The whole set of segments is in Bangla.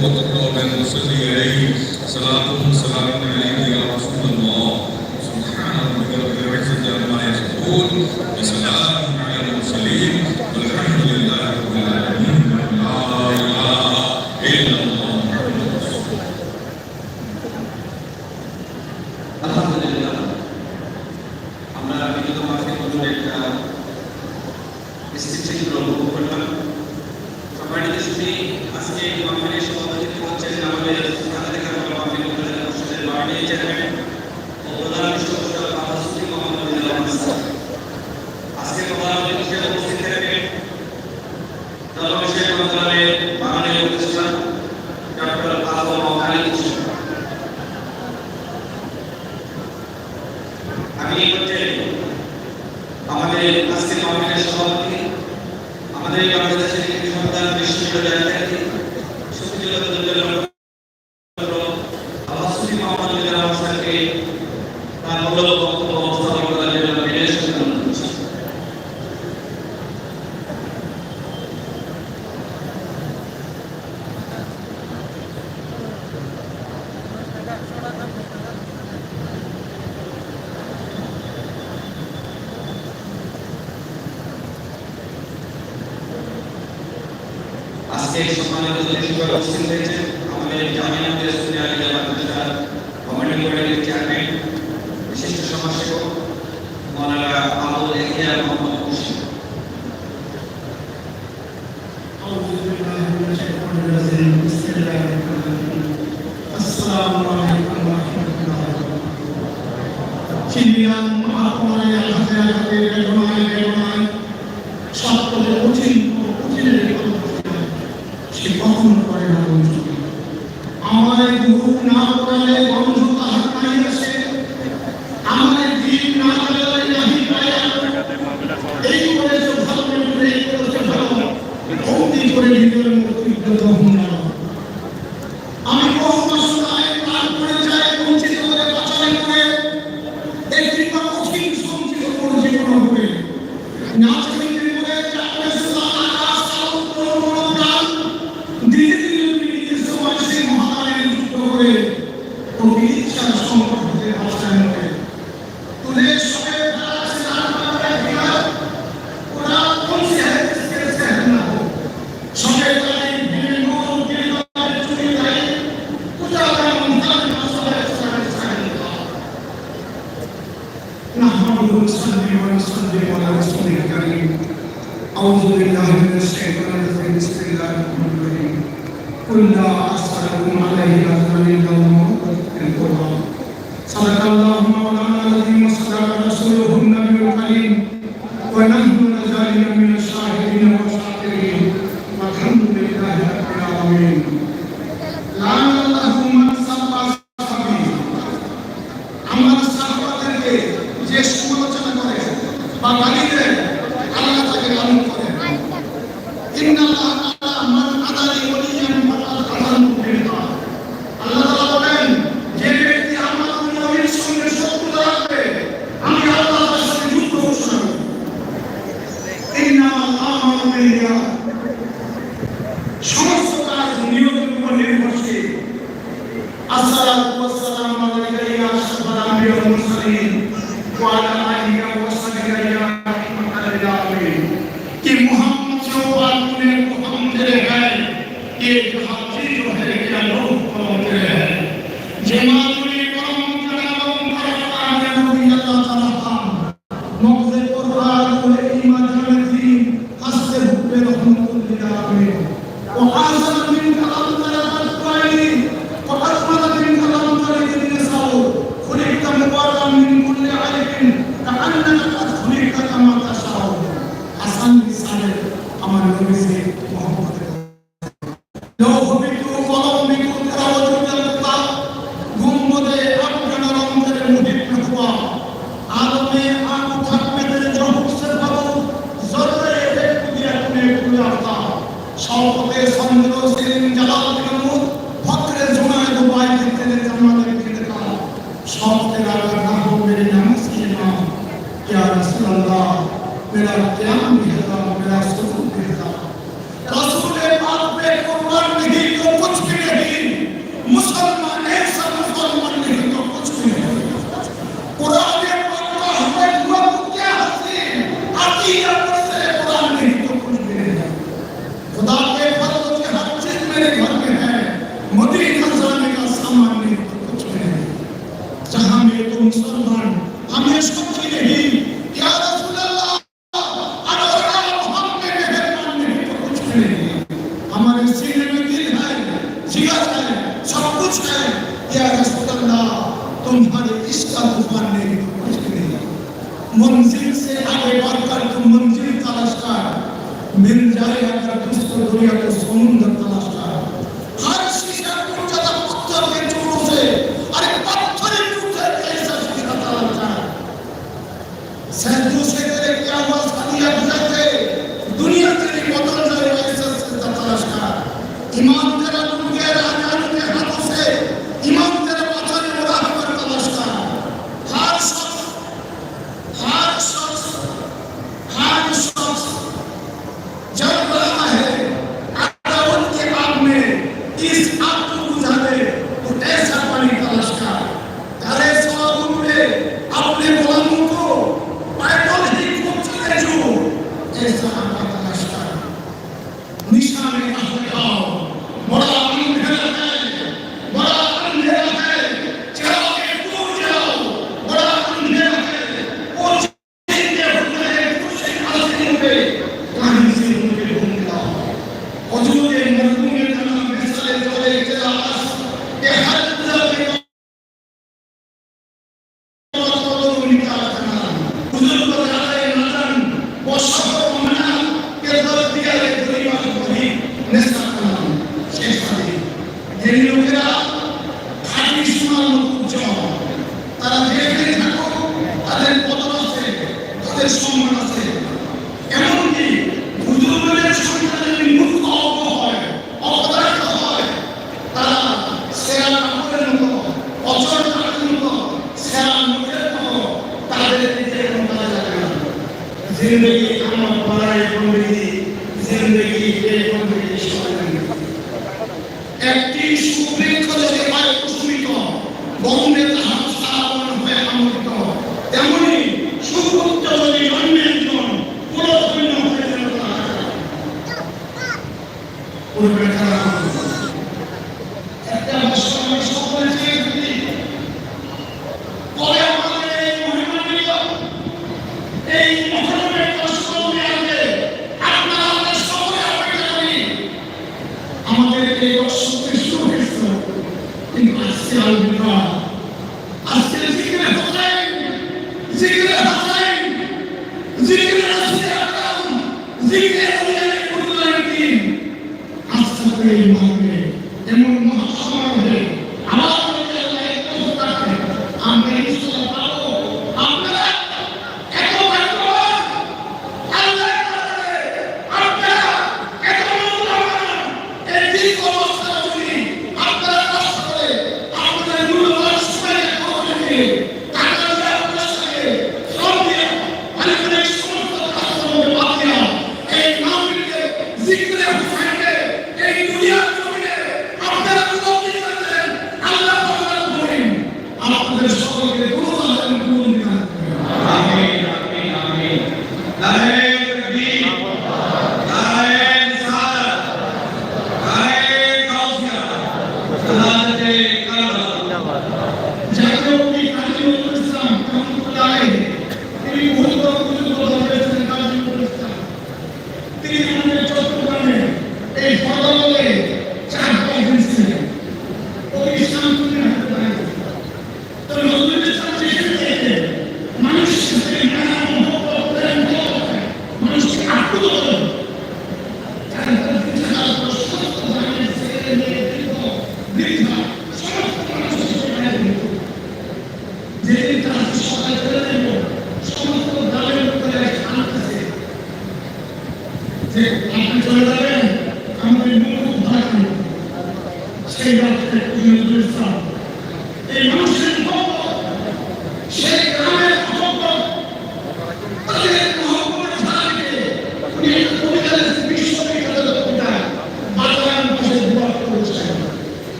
Bismillahirrahmanirrahim. Assalamualaikum warahmatullahi wabarakatuh. Subhanallah. Bismillahirrahmanirrahim. Bismillahirrahmanirrahim. Bangladesh আমি এই আমাদের আজকের আমাদের বাংলাদেশের বিশ্ববিদ্যালয় Pernambuco. সভাপতির সঙ্গে ছিলেন জালালুদ্দিন ফখরে জুমায় দুবাই থেকে জামাতের দিকে কাম সভাপতির আল্লাহ নাম মেরে নাম ইয়া রাসূলুল্লাহ মেরা কিয়াম हमारे सीने में दिल है जिगर है सब कुछ है ये अगर pessoa nascer.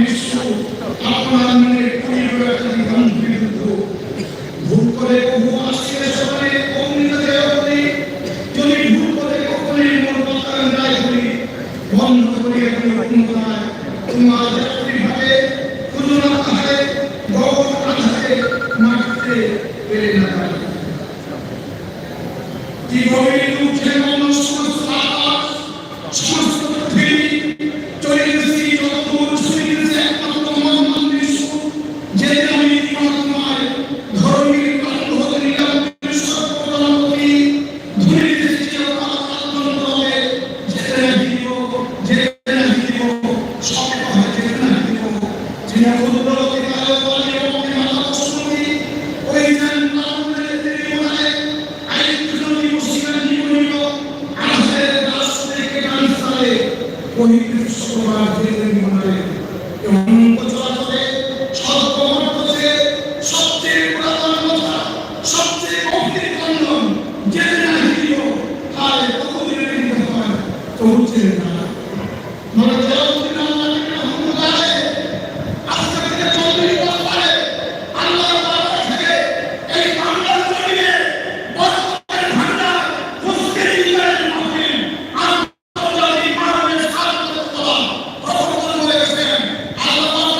isso Hallelujah.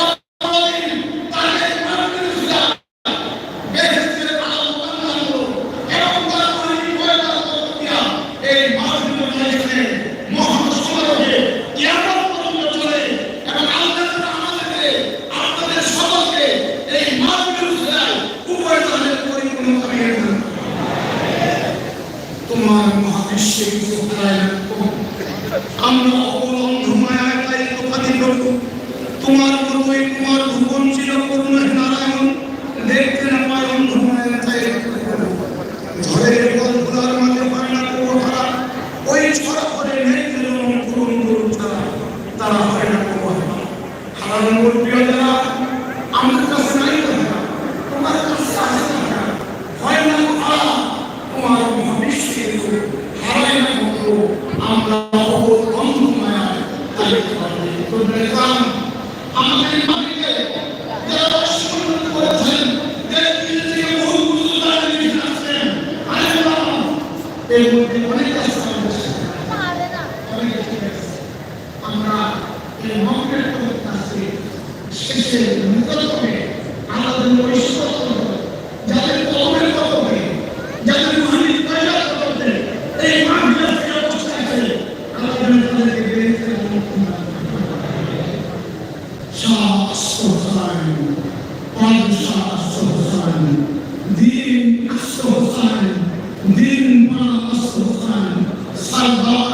Senhor.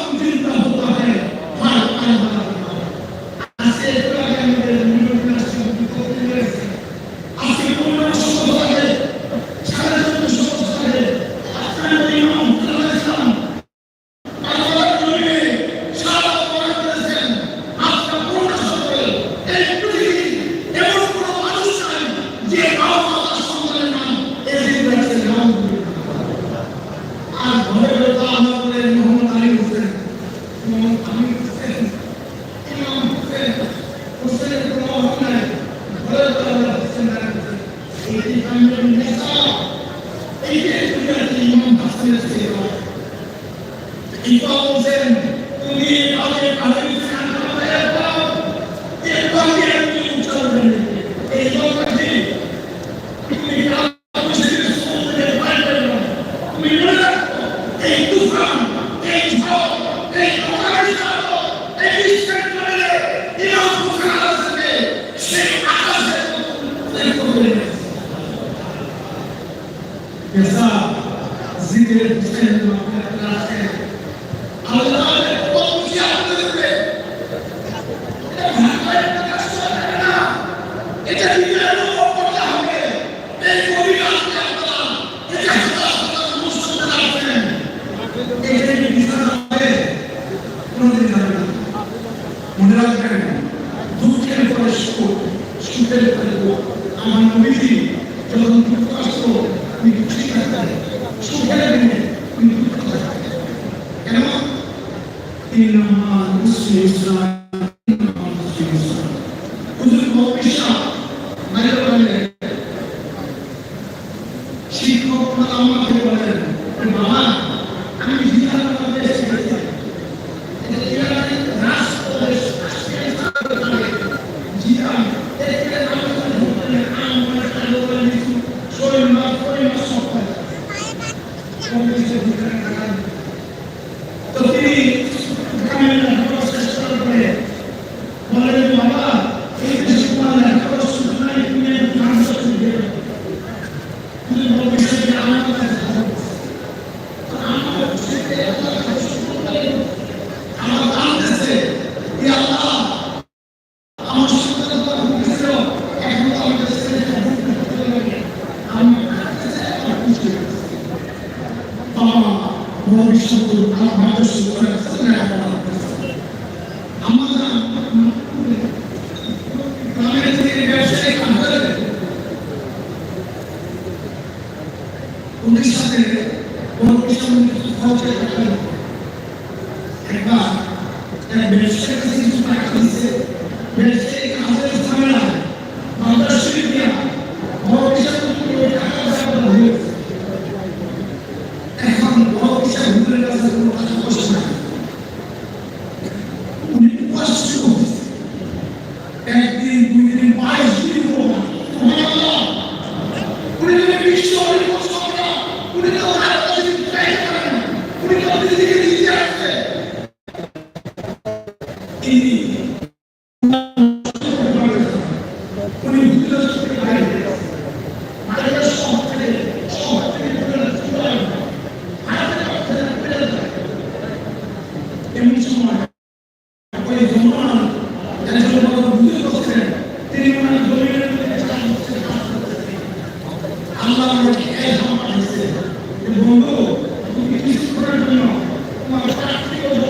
সংযুক্ত হতে হবে ভারত আলাদা সুখ সুখের থাকব আমার নবীজি যখন দুঃখ আসত আমি খুশি থাকতাম Ele mandou, ele disse para mim, ó, na prática eu vou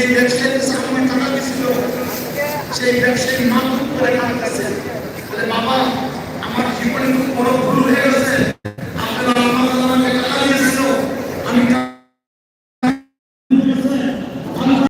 যে ব্যবসায়ীর সামনে টাকা দিয়েছিল সেই ব্যবসায়ীর মা খুব করে কাঁদতেছে। বাবা, আমার জীবনে খুব বড় ভুল হয়ে গেছে।